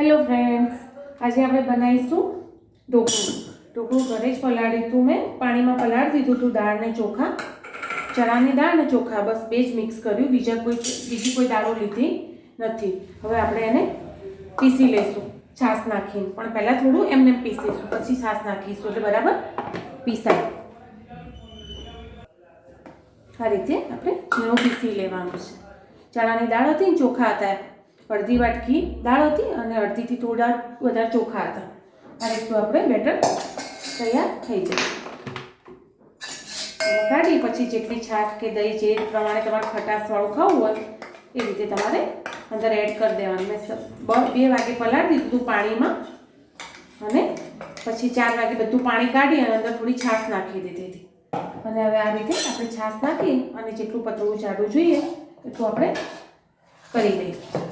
Hello friends આજે આપણે બનાવીશું ઢોકળું. ઢોકળું ઘરે જ પલાળ્યું હતું મેં. પાણીમાં પલાળી દીધું હતું દાળ ને ચોખા. ચણાની દાળ ને ચોખા. બસ બે જ મિક્સ કર્યું. બીજા કોઈ બીજી કોઈ દાળો લીધી નથી. હવે આપણે એને પીસી લઈશું. છાશ નાખીને. પણ પહેલાં થોડું એમને પીસીશું. પછી છાશ નાખીશું. એટલે બરાબર પીસાય. આ રીતે આપણે ઝીણું પીસી લેવાનું છે. ચણાની દાળ હતી ને ચોખા હતા. અડધી વાટકી દાળ હતી અને અડધીથી થોડા વધારે ચોખા હતા. આ રીતનું આપણે બેટર તૈયાર થઈ જશે કાઢી પછી જેટલી છાશ કે દહીં જે પ્રમાણે તમારે ખટાશવાળું ખાવું હોય, એ રીતે તમારે અંદર એડ કરી દેવાનું. મેં બે વાગે પલાળી દીધું પાણીમાં અને પછી ચાર વાગે બધું પાણી કાઢી અને અંદર થોડી છાશ નાખી દીધી હતી. અને હવે આ રીતે આપણે છાશ નાખી અને જેટલું પતળું જાડું જોઈએ, એટલું આપણે કરી દઈશું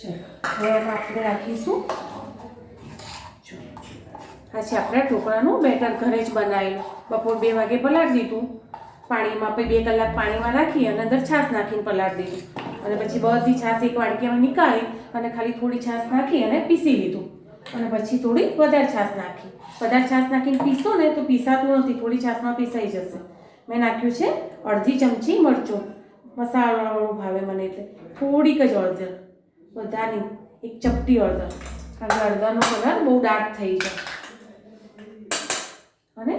ચલો આપણે રાખીશું. પછી આપણે ઢોકળાનું બેટર ઘરે જ બનાવેલું. બપોર બે વાગે પલાળી દીધું. પાણીમાં પછી બે કલાક પાણીમાં રાખી અને અંદર છાશ નાખીને પલાળી દીધું. અને પછી બધી છાશ એક વાડકીમાં નીકાળી અને ખાલી થોડી છાશ નાખી અને પીસી લીધું. અને પછી થોડી વધારે છાશ નાખી. વધારે છાશ નાખીને પીસો ને તો પીસાતું નથી. થોડી છાશમાં પીસાઈ જશે. મેં નાખ્યું છે અડધી ચમચી મરચું. મસાલાવાળું ભાવે મને એટલે. થોડીક જ હળદર બધાની. એક ચપટી હળદર કારણ કે હળદરનો કલર બહુ ડાર્ક થઈ જાય. અને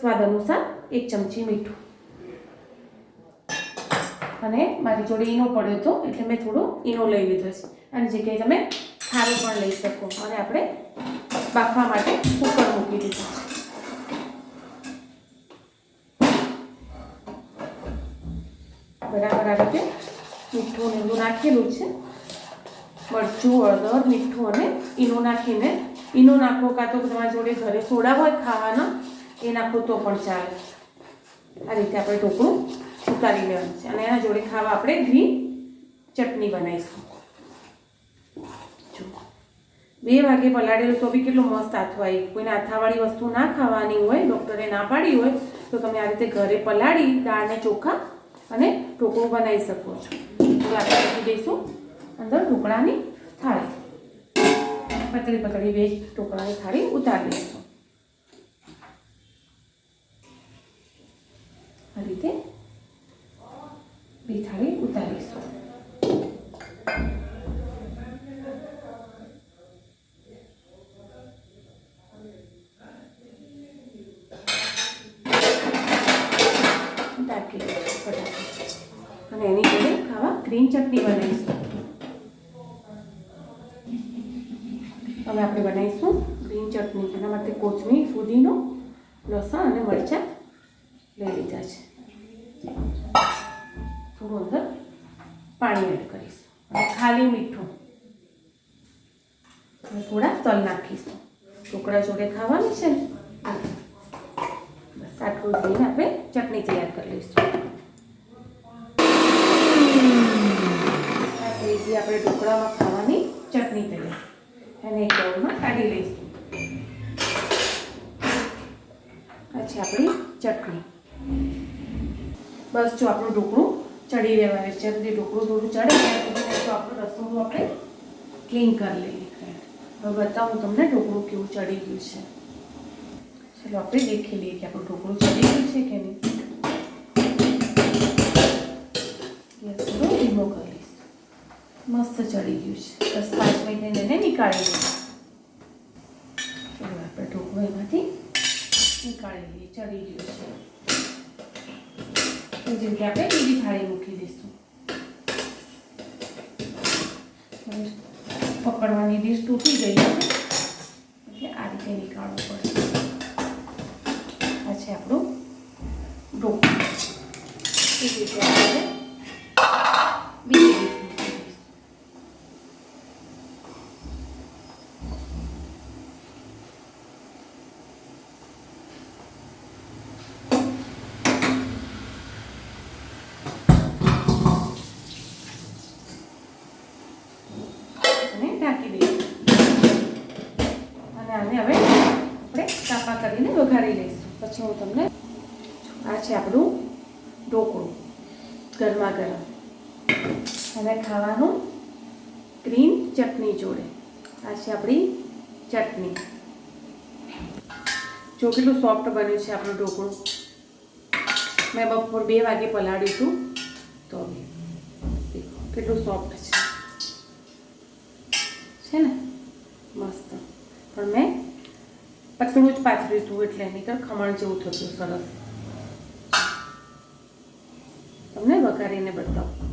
સ્વાદ અનુસાર એક ચમચી મીઠું. અને મારી જોડે ઈનો પડ્યો હતો, એટલે મેં થોડો ઈનો લઈ લીધો છે. અને જગ્યાએ તમે ખારો પણ લઈ શકો. અને આપણે બાફવા માટે કુકર મૂકી દીધું છે. બરાબર આ રીતે મીઠું બધું નાખેલું છે. મરચું, હળદર, મીઠું અને ઈનો નાખીને, ઈનો નાખો કાં તો તમારા જોડે ઘરે સોડા હોય ખાવાના, એ નાખો તો પણ ચાલે. આ રીતે આપણે ઢોકળું ઉતારી લેવાનું છે. અને એના જોડે ખાવા આપણે ગ્રીન ચટણી બનાવીશું. બે વાગે પલાળેલું તો બી કેટલું મસ્ત આથવાય કોઈને આથાવાળી વસ્તુ ના ખાવાની હોય, ડૉક્ટરે ના પાડી હોય, તો તમે આ રીતે ઘરે પલાળી, દાળને ચોખા અને ઢોકળું બનાવી શકો છો. હવે આપણે મૂકી દઈશું. અંદર ઢોકળાની થાળી. પતળી પતળી બે ઢોકળાની થાળી ઉતારી લઈશું. આ રીતે બે થાળી ઉતારીશું અને એની જોડે ખાવા ગ્રીન ચટણી બનાવીશું. હવે આપણે બનાવીશું ગ્રીન ચટણી. એના માટે કોથમીર, ફુદીનો, લસણ અને મરચાં લઈ લીધા છે. થોડું અંદર પાણી એડ કરીશું. ખાલી મીઠું અને થોડા તલ નાખીશું. ઢોકળા જોડે ખાવાની છે બસ આટલું જોઈને આપણે ચટણી તૈયાર કરી લઈશું. આપણે ઢોકળામાં ખાવાની ચટણી તૈયાર એને એક બાઉલમાં કાઢી લઈશું. પછી આપણી ચટણી. બસ જો આપણું ઢોકળું ચડી રહેવાનું છે. જ્યાં ઢોકળું થોડું ચડે ત્યાં સુધી તો આપણું રસોડું આપણે ક્લીન કરી લઈએ. હવે બતાવું તમને ઢોકળું કેવું ચડી ગયું છે. ચલો આપણે દેખી લઈએ કે આપણું ઢોકળું ચડી ગયું છે કે નહીં. મસ્ત ચડી ગયું છે. દસ પાંચ મિનિટ એને નીકાળી લઈએ આપણે ઢોકળું એમાંથી નીકાળી લઈએ. ચડી ગયું છે. જેમ કે આપણે બીજી થાળી મૂકી દઈશું. પકડવાની ડીશ તૂટી ગઈ છે. એટલે આ રીતે નીકાળવું પડશે. આ છે આપણું ઢોકળું. એ રીતે આપણે પછી હું તમને આ છે આપણું ઢોકળું, ગરમા ગરમ. અને ખાવાનું ગ્રીન ચટણી જોડે. આ છે આપણી ચટણી. જો કેટલું સોફ્ટ બન્યું છે આપણું ઢોકળું. મેં બપોર બે વાગે પલાળ્યું હતું. તો કેટલું સોફ્ટ છે. છે ને? મસ્ત. પણ મેં પતળું જ પાથર્યું હતું એટલે નહીંતર ખમણ જેવું થતું સરસ તમને વઘારીને બતાવું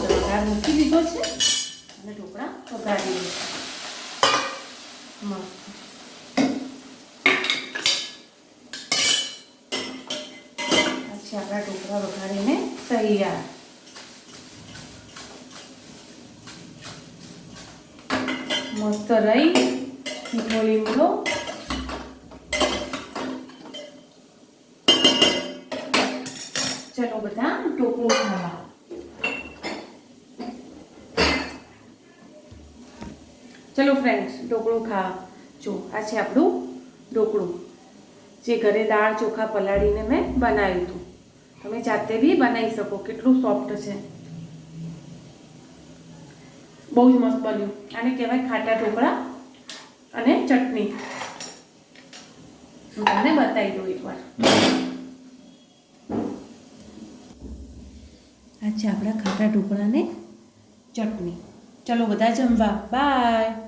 વઘાર મૂકી દીધો છે અને ઢોકળા વઘારી લઈશું મસ્ત પછી આપણા ઢોકળા વઘારીને તૈયાર મસ્ત રહી મીઠો લીમડો ચલો બધા ઢોકળું ખાવા ચલો ફ્રેન્ડ્સ ઢોકળું ખા. જો, આ છે આપણું ઢોકળું. જે ઘરે દાળ ચોખા પલાળીને મેં બનાવ્યું હતું. તમે જાતે બી બનાવી શકો, કેટલું સોફ્ટ છે. બહુ જ મસ્ત બન્યું. આને કહેવાય ખાટા ઢોકળા. અને ચટણી. હું તમને બતાવી દઉં એકવાર. આ આપણા ખાટા ઢોકળાને ચટણી. ચલો બધા જમવા. બાય.